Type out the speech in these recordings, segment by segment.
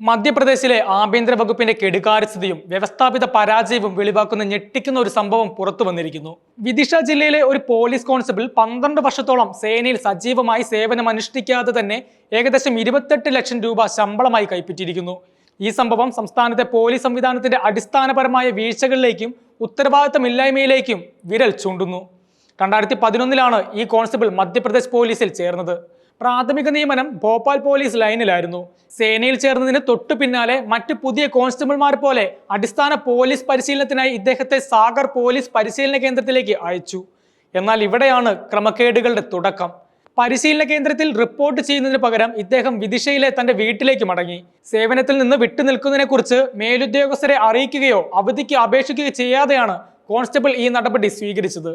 മധ്യപ്രദേശിലെ ആഭ്യന്തര വകുപ്പിന്റെ കെടുകാര്യസ്ഥതയും വ്യവസ്ഥാപിത പരാജയവും വെളിവാക്കുന്ന ഞെട്ടിക്കുന്ന ഒരു സംഭവം പുറത്തു വന്നിരിക്കുന്നു. വിദിഷ ജില്ലയിലെ ഒരു പോലീസ് കോൺസ്റ്റബിൾ പന്ത്രണ്ട് വർഷത്തോളം സേനയിൽ സജീവമായി സേവനം അനുഷ്ഠിക്കാതെ തന്നെ ഏകദേശം ഇരുപത്തെട്ട് ലക്ഷം രൂപ ശമ്പളമായി കൈപ്പറ്റിയിരിക്കുന്നു. ഈ സംഭവം സംസ്ഥാനത്തെ പോലീസ് സംവിധാനത്തിന്റെ അടിസ്ഥാനപരമായ വീഴ്ചകളിലേക്കും ഉത്തരവാദിത്തമില്ലായ്മയിലേക്കും വിരൽ ചൂണ്ടുന്നു. രണ്ടായിരത്തി പതിനൊന്നിലാണ് ഈ കോൺസ്റ്റബിൾ മധ്യപ്രദേശ് പോലീസിൽ ചേർന്നത്. പ്രാഥമിക നിയമനം ഭോപ്പാൽ പോലീസ് ലൈനിലായിരുന്നു. സേനയിൽ ചേർന്നതിന് തൊട്ടു പിന്നാലെ മറ്റ് പുതിയ കോൺസ്റ്റബിൾമാർ പോലെ അടിസ്ഥാന പോലീസ് പരിശീലനത്തിനായി ഇദ്ദേഹത്തെ സാഗർ പോലീസ് പരിശീലന കേന്ദ്രത്തിലേക്ക് അയച്ചു. എന്നാൽ ഇവിടെയാണ് ക്രമക്കേടുകളുടെ തുടക്കം. പരിശീലന കേന്ദ്രത്തിൽ റിപ്പോർട്ട് ചെയ്യുന്നതിന് പകരം ഇദ്ദേഹം വിദിശയിലെ തന്റെ വീട്ടിലേക്ക് മടങ്ങി. സേവനത്തിൽ നിന്ന് വിട്ടുനിൽക്കുന്നതിനെക്കുറിച്ച് മേലുദ്യോഗസ്ഥരെ അറിയിക്കുകയോ അവധിക്ക് അപേക്ഷിക്കുകയോ ചെയ്യാതെയാണ് കോൺസ്റ്റബിൾ ഈ നടപടി സ്വീകരിച്ചത്.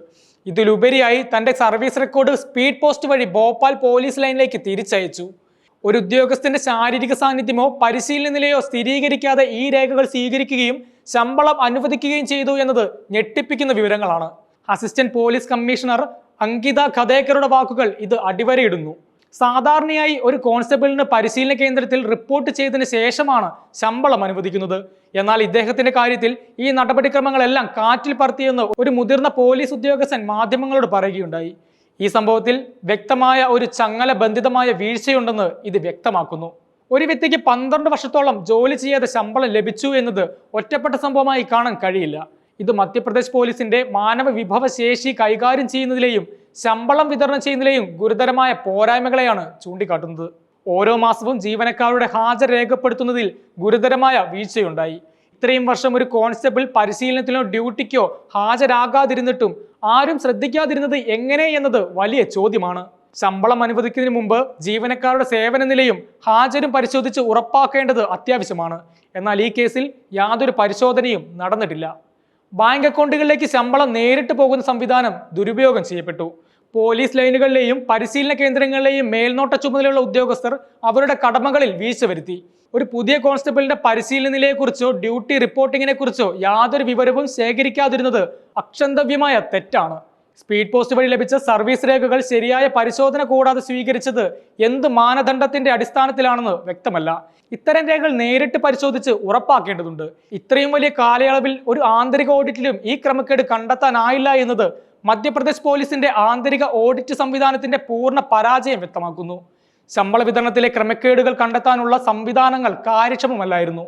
ഇതിലുപരിയായി തന്റെ സർവീസ് റെക്കോർഡ് സ്പീഡ് പോസ്റ്റ് വഴി ഭോപ്പാൽ പോലീസ് ലൈനിലേക്ക് തിരിച്ചയച്ചു. ഒരു ഉദ്യോഗസ്ഥന്റെ ശാരീരിക സാന്നിധ്യമോ പരിശീലന നിലയോ സ്ഥിരീകരിക്കാതെ ഈ രേഖകൾ സ്വീകരിക്കുകയും ശമ്പളം അനുവദിക്കുകയും ചെയ്തു എന്നത് ഞെട്ടിപ്പിക്കുന്ന വിവരങ്ങളാണ്. അസിസ്റ്റന്റ് പോലീസ് കമ്മീഷണർ അങ്കിത ഖദേക്കറുടെ വാക്കുകൾ ഇത് അടിവരയിടുന്നു. സാധാരണയായി ഒരു കോൺസ്റ്റബിളിന് പരിശീലന കേന്ദ്രത്തിൽ റിപ്പോർട്ട് ചെയ്തതിന് ശേഷമാണ് ശമ്പളം അനുവദിക്കുന്നത്. എന്നാൽ ഇദ്ദേഹത്തിന്റെ കാര്യത്തിൽ ഈ നടപടിക്രമങ്ങളെല്ലാം കാറ്റിൽ പറത്തിയെന്ന് ഒരു മുതിർന്ന പോലീസ് ഉദ്യോഗസ്ഥൻ മാധ്യമങ്ങളോട് പറയുകയുണ്ടായി. ഈ സംഭവത്തിൽ വ്യക്തമായ ഒരു ചങ്ങല ബന്ധിതമായ വീഴ്ചയുണ്ടെന്ന് ഇത് വ്യക്തമാക്കുന്നു. ഒരു വ്യക്തിക്ക് പന്ത്രണ്ട് വർഷത്തോളം ജോലി ചെയ്യാതെ ശമ്പളം ലഭിച്ചു എന്നത് ഒറ്റപ്പെട്ട സംഭവമായി കാണാൻ കഴിയില്ല. ഇത് മധ്യപ്രദേശ് പോലീസിന്റെ മാനവ വിഭവശേഷി കൈകാര്യം ചെയ്യുന്നതിലെയും ശമ്പളം വിതരണം ചെയ്യുന്നതിലെയും ഗുരുതരമായ പോരായ്മകളെയാണ് ചൂണ്ടിക്കാട്ടുന്നത്. ഓരോ മാസവും ജീവനക്കാരുടെ ഹാജർ രേഖപ്പെടുത്തുന്നതിൽ ഗുരുതരമായ വീഴ്ചയുണ്ടായി. ഇത്രയും വർഷം ഒരു കോൺസ്റ്റബിൾ പരിശീലനത്തിനോ ഡ്യൂട്ടിക്കോ ഹാജരാകാതിരുന്നിട്ടും ആരും ശ്രദ്ധിക്കാതിരുന്നത് എങ്ങനെ എന്നത് വലിയ ചോദ്യമാണ്. ശമ്പളം അനുവദിക്കുന്നതിന് മുമ്പ് ജീവനക്കാരുടെ സേവന നിലയും ഹാജരും പരിശോധിച്ച് ഉറപ്പാക്കേണ്ടത് അത്യാവശ്യമാണ്. എന്നാൽ ഈ കേസിൽ യാതൊരു പരിശോധനയും നടന്നിട്ടില്ല. ബാങ്ക് അക്കൗണ്ടുകളിലേക്ക് ശമ്പളം നേരിട്ട് പോകുന്ന സംവിധാനം ദുരുപയോഗം ചെയ്യപ്പെട്ടു. പോലീസ് ലൈനുകളിലെയും പരിശീലന കേന്ദ്രങ്ങളിലെയും മേൽനോട്ട ചുമതലയുള്ള ഉദ്യോഗസ്ഥർ അവരുടെ കടമകളിൽ വീഴ്ച വരുത്തി. ഒരു പുതിയ കോൺസ്റ്റബിളിന്റെ പരിശീലന നിലയെക്കുറിച്ചോ ഡ്യൂട്ടി റിപ്പോർട്ടിങ്ങിനെ കുറിച്ചോ യാതൊരു വിവരവും ശേഖരിക്കാതിരുന്നത് അക്ഷന്തവ്യമായ തെറ്റാണ്. സ്പീഡ് പോസ്റ്റ് വഴി ലഭിച്ച സർവീസ് രേഖകൾ ശരിയായ പരിശോധന കൂടാതെ സ്വീകരിച്ചത് എന്ത് മാനദണ്ഡത്തിന്റെ അടിസ്ഥാനത്തിലാണെന്ന് വ്യക്തമല്ല. ഇത്തരം രേഖകൾ നേരിട്ട് പരിശോധിച്ച് ഉറപ്പാക്കേണ്ടതുണ്ട്. ഇത്രയും വലിയ കാലയളവിൽ ഒരു ആന്തരിക ഓഡിറ്റിലും ഈ ക്രമക്കേട് കണ്ടെത്താനായില്ല എന്നത് മധ്യപ്രദേശ് പോലീസിന്റെ ആന്തരിക ഓഡിറ്റ് സംവിധാനത്തിന്റെ പൂർണ പരാജയം വ്യക്തമാക്കുന്നു. ശമ്പള വിതരണത്തിലെ ക്രമക്കേടുകൾ കണ്ടെത്താനുള്ള സംവിധാനങ്ങൾ കാര്യക്ഷമമല്ലായിരുന്നു.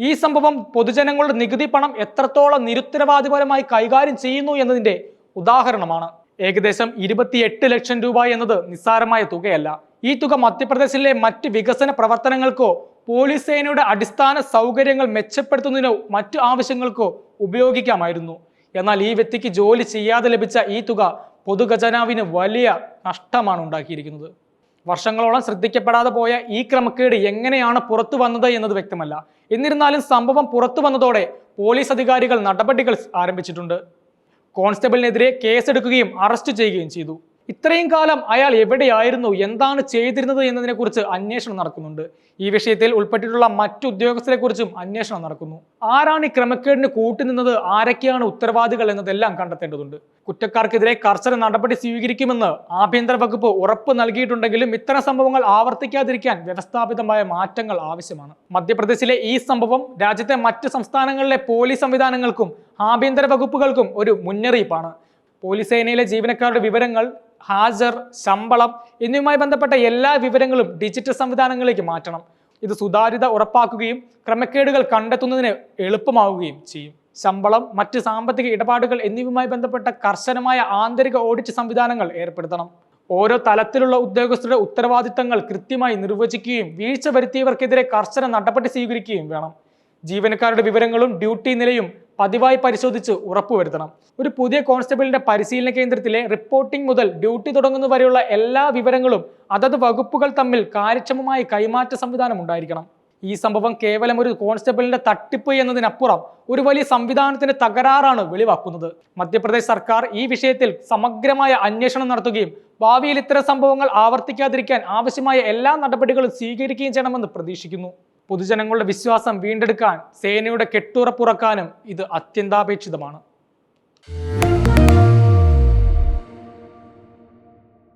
ഈ സംഭവം പൊതുജനങ്ങളുടെ നികുതി പണം എത്രത്തോളം നിരുത്തരവാദിപരമായി കൈകാര്യം ചെയ്യുന്നു എന്നതിന്റെ ഉദാഹരണമാണ്. ഏകദേശം ഇരുപത്തിയെട്ട് ലക്ഷം രൂപ എന്നത് നിസ്സാരമായ തുകയല്ല. ഈ തുക മധ്യപ്രദേശിലെ മറ്റ് വികസന പ്രവർത്തനങ്ങൾക്കോ പോലീസ് സേനയുടെ അടിസ്ഥാന സൗകര്യങ്ങൾ മെച്ചപ്പെടുത്തുന്നതിനോ മറ്റു ആവശ്യങ്ങൾക്കോ ഉപയോഗിക്കാമായിരുന്നു. എന്നാൽ ഈ വ്യക്തിക്ക് ജോലി ചെയ്യാതെ ലഭിച്ച ഈ തുക പൊതുഖജനാവിന് വലിയ നഷ്ടമാണ് ഉണ്ടാക്കിയിരിക്കുന്നത്. വർഷങ്ങളോളം ശ്രദ്ധിക്കപ്പെടാതെ പോയ ഈ ക്രമക്കേട് എങ്ങനെയാണ് പുറത്തു വന്നത് എന്നത് വ്യക്തമല്ല. എന്നിരുന്നാലും സംഭവം പുറത്തു വന്നതോടെ പോലീസ് അധികാരികൾ നടപടികൾ ആരംഭിച്ചിട്ടുണ്ട്. കോൺസ്റ്റബിളിനെതിരെ കേസെടുക്കുകയും അറസ്റ്റ് ചെയ്യുകയും ചെയ്തു. ഇത്രയും കാലം അയാൾ എവിടെയായിരുന്നു? എന്താണ് ചെയ്തിരുന്നത് എന്നതിനെക്കുറിച്ച് അന്വേഷണം നടക്കുന്നുണ്ട്. ഈ വിഷയത്തിൽ ഉൾപ്പെട്ടിട്ടുള്ള മറ്റു ഉദ്യോഗസ്ഥരെക്കുറിച്ചും അന്വേഷണം നടക്കുന്നു. ആരാണ് ഈ ക്രമക്കേടിന് കൂട്ടുനിന്നത്? ആരൊക്കെയാണ് ഉത്തരവാദികൾ എന്നതെല്ലാം കണ്ടെത്തേണ്ടതുണ്ട്. കുറ്റക്കാർക്കെതിരെ കർശന നടപടി സ്വീകരിക്കുമെന്ന് ആഭ്യന്തര വകുപ്പ് ഉറപ്പ് നൽകിയിട്ടുണ്ടെങ്കിലും ഇത്തരം സംഭവങ്ങൾ ആവർത്തിക്കാതിരിക്കാൻ വ്യവസ്ഥാപിതമായ മാറ്റങ്ങൾ ആവശ്യമാണ്. മധ്യപ്രദേശിലെ ഈ സംഭവം രാജ്യത്തെ മറ്റ് സംസ്ഥാനങ്ങളിലെ പോലീസ് സംവിധാനങ്ങൾക്കും ആഭ്യന്തര വകുപ്പുകൾക്കും ഒരു മുന്നറിയിപ്പാണ്. പോലീസ് സേനയിലെ ജീവനക്കാരുടെ വിവരങ്ങൾ ഹാജർ ശമ്പളം എന്നിവയുമായി ബന്ധപ്പെട്ട എല്ലാ വിവരങ്ങളും ഡിജിറ്റൽ സംവിധാനങ്ങളിലേക്ക് മാറ്റണം. ഇത് സുതാര്യത ഉറപ്പാക്കുകയും ക്രമക്കേടുകൾ കണ്ടെത്തുന്നതിന് എളുപ്പമാവുകയും ചെയ്യും. ശമ്പളം മറ്റ് സാമ്പത്തിക ഇടപാടുകൾ എന്നിവയുമായി ബന്ധപ്പെട്ട കർശനമായ ആന്തരിക ഓഡിറ്റ് സംവിധാനങ്ങൾ ഏർപ്പെടുത്തണം. ഓരോ തലത്തിലുള്ള ഉദ്യോഗസ്ഥരുടെ ഉത്തരവാദിത്തങ്ങൾ കൃത്യമായി നിർവചിക്കുകയും വീഴ്ച വരുത്തിയവർക്കെതിരെ കർശന നടപടി സ്വീകരിക്കുകയും വേണം. ജീവനക്കാരുടെ വിവരങ്ങളും ഡ്യൂട്ടി നിലയും പതിവായി പരിശോധിച്ച് ഉറപ്പുവരുത്തണം. ഒരു പുതിയ കോൺസ്റ്റബിളിന്റെ പരിശീലന കേന്ദ്രത്തിലെ റിപ്പോർട്ടിംഗ് മുതൽ ഡ്യൂട്ടി തുടങ്ങുന്നവരെയുള്ള എല്ലാ വിവരങ്ങളും അതത് വകുപ്പുകൾ തമ്മിൽ കാര്യക്ഷമമായി കൈമാറ്റ സംവിധാനം ഉണ്ടായിരിക്കണം. ഈ സംഭവം കേവലം ഒരു കോൺസ്റ്റബിളിന്റെ തട്ടിപ്പ് എന്നതിനപ്പുറം ഒരു വലിയ സംവിധാനത്തിന്റെ തകരാറാണ് വെളിവാക്കുന്നത്. മധ്യപ്രദേശ് സർക്കാർ ഈ വിഷയത്തിൽ സമഗ്രമായ അന്വേഷണം നടത്തുകയും ഭാവിയിൽ ഇത്തരം സംഭവങ്ങൾ ആവർത്തിക്കാതിരിക്കാൻ ആവശ്യമായ എല്ലാ നടപടികളും സ്വീകരിക്കുകയും ചെയ്യണമെന്ന് പ്രതീക്ഷിക്കുന്നു. പൊതുജനങ്ങളുടെ വിശ്വാസം വീണ്ടെടുക്കാൻ സേനയുടെ കെട്ടുറപ്പുറക്കാനും ഇത് അത്യന്താപേക്ഷിതമാണ്.